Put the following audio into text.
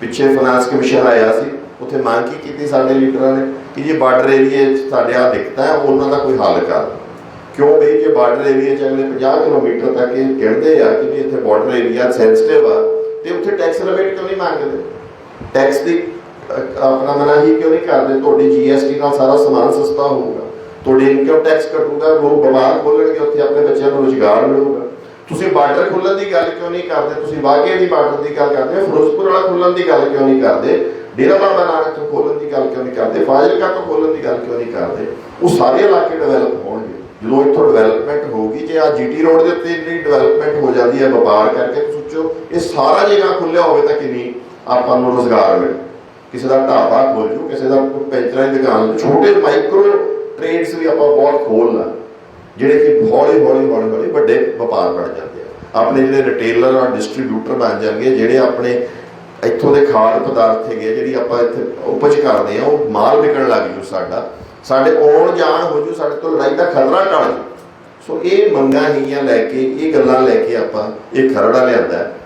ਪਿੱਛੇ finance commission ਆਇਆ ਸੀ ਉੱਥੇ ਮੰਗ ਕੀ ਕੀਤੀ ਸਾਡੇ ਲੀਡਰਾਂ ਨੇ ਕਿ ਜੇ ਬਾਰਡਰ ਏਰੀਏ 'ਚ ਸਾਡੇ ਆ ਦਿੱਕਤਾਂ ਹੈ ਉਹਨਾਂ ਦਾ ਕੋਈ ਹੱਲ ਕਰ। ਕਿਉਂ ਬਈ ਜੇ ਬਾਰਡਰ ਏਰੀਏ 'ਚ ਅਗਲੇ 50 ਕਿਲੋਮੀਟਰ ਤੱਕ ਇਹ ਕਹਿੰਦੇ ਆ ਕਿ ਵੀ ਇੱਥੇ ਬਾਰਡਰ ਏਰੀਆ ਸੈਂਸਿਟਿਵ ਆ ਤੇ ਉੱਥੇ ਟੈਕਸ ਰਿਬੇਟ ਕਿਉਂ ਨਹੀਂ ਮੰਗਦੇ? ਟੈਕਸ ਦੀ ਅ, ਆਪਣਾ ਮਨਾਹੀ ਕਿਉਂ ਨਹੀਂ ਕਰਦੇ? ਤੁਹਾਡੀ ਜੀਐਸਟੀ ਨਾਲ ਸਾਰਾ ਸਮਾਨ ਸਸਤਾ ਹੋਊਗਾ। ਤੁਹਾਡੀ ਇਨਕਮ ਟੈਕਸ ਘਟੂਗਾ ਲੋਕ ਬਿਮਾਰ ਖੋਲਣਗੇ ਉੱਥੇ ਆਪਣੇ ਬੱਚਿਆਂ ਨੂੰ ਰੁਜ਼ਗਾਰ ਮਿਲੂਗਾ। ਤੁਸੀਂ ਬਾਰਡਰ ਖੋਲਣ ਦੀ ਗੱਲ ਕਿਉਂ ਨਹੀਂ ਕਰਦੇ? ਤੁਸੀਂ ਵਾਗੇ ਦੀ ਬਾਰਡਰ ਦੀ ਗੱਲ ਕਰਦੇ ਹੋ, ਫਿਰੋਜ਼ਪੁਰ ਵਾਲਾ ਖੋਲਣ ਦੀ ਗੱਲ ਕਿਉਂ ਨਹੀਂ ਕਰਦੇ? ਡੇਰਾ ਬਾਬਾ ਨਾਨਕ ਤੋਂ ਖੋਲਣ ਦੀ ਗੱਲ ਕਿਉਂ ਨਹੀਂ ਕਰਦੇ? ਫਾਜ਼ਿਲਕਾ ਤੋਂ ਖੋਲਣ ਦੀ ਗੱਲ ਕਿਉਂ ਨਹੀਂ ਕਰਦੇ? ਉਹ ਸਾਰੇ ਇਲਾਕੇ ਡਿਵੈਲਪ ਹੋਣਗੇ। ਜਦੋਂ ਇੱਥੋਂ ਡਿਵੈਲਪਮੈਂਟ ਹੋਊਗੀ, ਜੇ ਆ ਜੀਟੀ ਰੋਡ ਦੇ ਉੱਤੇ ਜਿਹੜੀ ਡਿਵੈਲਪਮੈਂਟ ਹੋ ਜਾਂਦੀ ਹੈ, ਵਪਾਰ ਕਰਕੇ ਸੋਚੋ, ਇਹ ਸਾਰਾ ਜਗ੍ਹਾ ਖੁੱਲਿਆ ਹੋਵੇ ਤਾਂ ਕਿੰਨੀ ਆਪਾਂ ਨੂੰ ਰੋਜ਼ਗਾਰ ਮਿਲੇ। ਕਿਸੇ ਦਾ ਢਾਬਾ ਖੋਲ ਜੂ, ਕਿਸੇ ਦਾ ਪੈਂਚਰਾਂ ਦੀ ਦੁਕਾਨ, ਛੋਟੇ ਮਾਈਕਰੋ ਟ੍ਰੇਡਸ ਵੀ ਆਪਾਂ ਬਹੁਤ ਖੋਲਣਾ ਜਿਹੜੇ ਕਿ ਹੌਲੀ ਹੌਲੀ ਹੌਲੀ ਹੌਲੀ ਵੱਡੇ ਵਪਾਰ ਬਣ ਜਾਂਦੇ ਆ। ਆਪਣੇ ਜਿਹੜੇ ਰਿਟੇਲਰ ਔਰ ਡਿਸਟ੍ਰੀਬਿਊਟਰ ਬਣ ਜਾਣਗੇ ਜਿਹੜੇ ਆਪਣੇ ਇੱਥੋਂ ਦੇ ਖਾਦ ਪਦਾਰਥ ਹੈਗੇ ਆ, ਜਿਹੜੀ ਆਪਾਂ ਇੱਥੇ ਉਪਜ ਕਰਦੇ ਆ ਉਹ ਮਾਲ ਵਿਕਣ ਲੱਗ ਜੂ ਸਾਡਾ। ਸਾਡੇ ਆਉਣ ਜਾਣ ਹੋ ਜੂ ਸਾਡੇ ਤੋਂ ਲੜਾਈ ਦਾ ਖਤਰਾ ਟਲ ਜੂ। ਸੋ ਇਹ ਮੰਗਾਂ ਹੈਗੀਆਂ ਲੈ ਕੇ ਇਹ ਗੱਲਾਂ ਲੈ ਕੇ ਆਪਾਂ ਇਹ ਖਰੜਾ ਲਿਆਂਦਾ।